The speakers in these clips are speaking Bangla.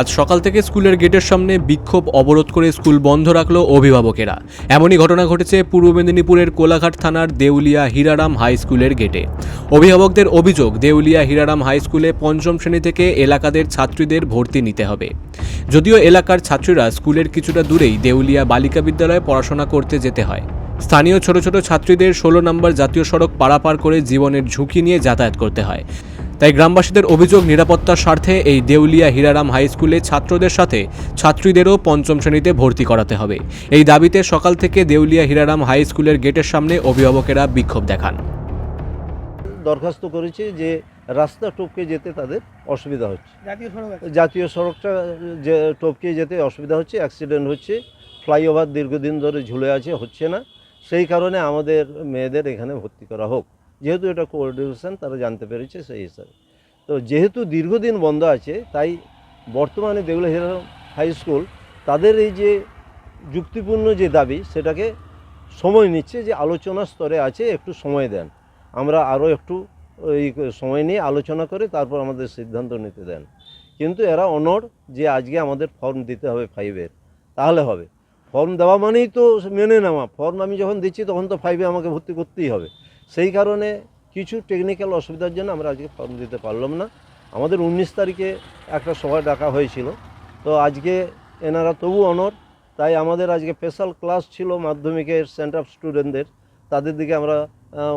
আজ সকাল থেকে স্কুলের গেটের সামনে বিক্ষোভ অবরোধ করে স্কুল বন্ধ রাখল অভিভাবকেরা। এমনই ঘটনা ঘটেছে পূর্ব মেদিনীপুরের কোলাঘাট থানার দেউলিয়া হীরারাম হাই স্কুলের গেটে। অভিভাবকদের অভিযোগ, দেউলিয়া হীরারাম হাই স্কুলে পঞ্চম শ্রেণি থেকে এলাকাদের ছাত্রীদের ভর্তি নিতে হবে। যদিও এলাকার ছাত্রীরা স্কুলের কিছুটা দূরেই দেউলিয়া বালিকা বিদ্যালয়ে পড়াশোনা করতে যেতে হয়। স্থানীয় ছোট ছোট ছাত্রীদের ষোলো নম্বর জাতীয় সড়ক পারাপার করে জীবনের ঝুঁকি নিয়ে যাতায়াত করতে হয়। তাই গ্রামবাসীদের অভিযোগ নিরাপত্তার স্বার্থে এই দেউলিয়া হীরারাম হাই স্কুলে ছাত্রদের সাথে ছাত্রীদেরও পঞ্চম শ্রেণীতে ভর্তি করাতে হবে। এই দাবিতে সকাল থেকে দেউলিয়া হীরারাম হাই স্কুলের গেটের সামনে অভিভাবকেরা বিক্ষোভ দেখান। দরখাস্ত করেছে যে রাস্তা টপকে যেতে তাদের অসুবিধা হচ্ছে। জাতীয় জাতীয় সড়কটা যে টপকে যেতে অসুবিধা হচ্ছে অ্যাক্সিডেন্ট হচ্ছে ফ্লাইওভার দীর্ঘদিন ধরে ঝুলে আছে হচ্ছে না। সেই কারণে আমাদের মেয়েদের এখানে ভর্তি করা হোক। যেহেতু এটা কোঅর্ডিনেশন তারা জানতে পেরেছে সেই হিসাবে। তো যেহেতু দীর্ঘদিন বন্ধ আছে, তাই বর্তমানে দেগুলা হিরা হাই স্কুল তাদের এই যে যুক্তিপূর্ণ যে দাবি, সেটাকে সময় নিচ্ছে যে আলোচনা স্তরে আছে, একটু সময় দেন। আমরা আরও একটু এই সময় নিয়ে আলোচনা করে তারপর আমাদের সিদ্ধান্ত নিতে দেন। কিন্তু এরা অনড় যে আজকে আমাদের ফর্ম দিতে হবে ফাইভের তাহলে হবে। ফর্ম দেওয়া মানেই তো মেনে নেওয়া। ফর্ম আমি যখন দিচ্ছি, তখন তো ফাইভে আমাকে ভর্তি করতেই হবে। সেই কারণে কিছু টেকনিক্যাল অসুবিধার জন্য আমরা আজকে ফর্ম দিতে পারলাম না। আমাদের উনিশ তারিখে একটা সভা ডাকা হয়েছিল। তো আজকে এনারা তবু অনর তাই আমাদের আজকে স্পেশাল ক্লাস ছিল মাধ্যমিকের সেন্টার স্টুডেন্টদের তাদের দিকে আমরা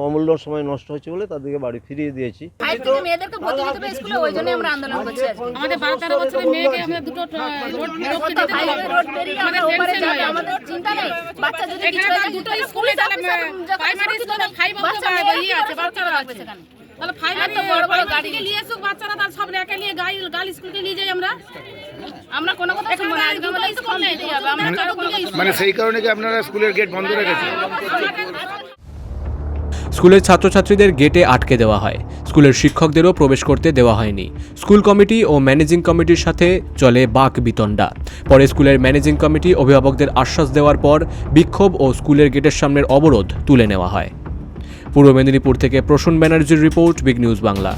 অমূল্য সময় নষ্ট হয়েছে বলে তাদেরকে বাড়ি ফিরিয়ে দিয়েছি। বাচ্চা তাহলে ফাইনালি তো বড় বড় নিয়ে এসুক বাচ্চারা তার সব রেখে নিয়ে গাড়ি গাড়ি স্কুলকে নিয়ে যাই আমরা। আমরা কোনো কথা শুনব না, আজকে আমাদের স্কুল দিতেই হবে, আমরা কারও কোনো মানে সেই কারণে কি আপনারা স্কুলের গেট বন্ধ রেখেছেন? স্কুলের ছাত্রছাত্রীদের গেটে আটকে দেওয়া হয়। স্কুলের শিক্ষকদেরও প্রবেশ করতে দেওয়া হয়নি। স্কুল কমিটি ও ম্যানেজিং কমিটির সাথে চলে বাক বিতণ্ডা। পরে স্কুলের ম্যানেজিং কমিটি অভিভাবকদের আশ্বাস দেওয়ার পর বিক্ষোভ ও স্কুলের গেটের সামনের অবরোধ তুলে নেওয়া হয়। পূর্ব মেদিনীপুর থেকে প্রসূন ব্যানার্জির রিপোর্ট বিগ নিউজ বাংলা।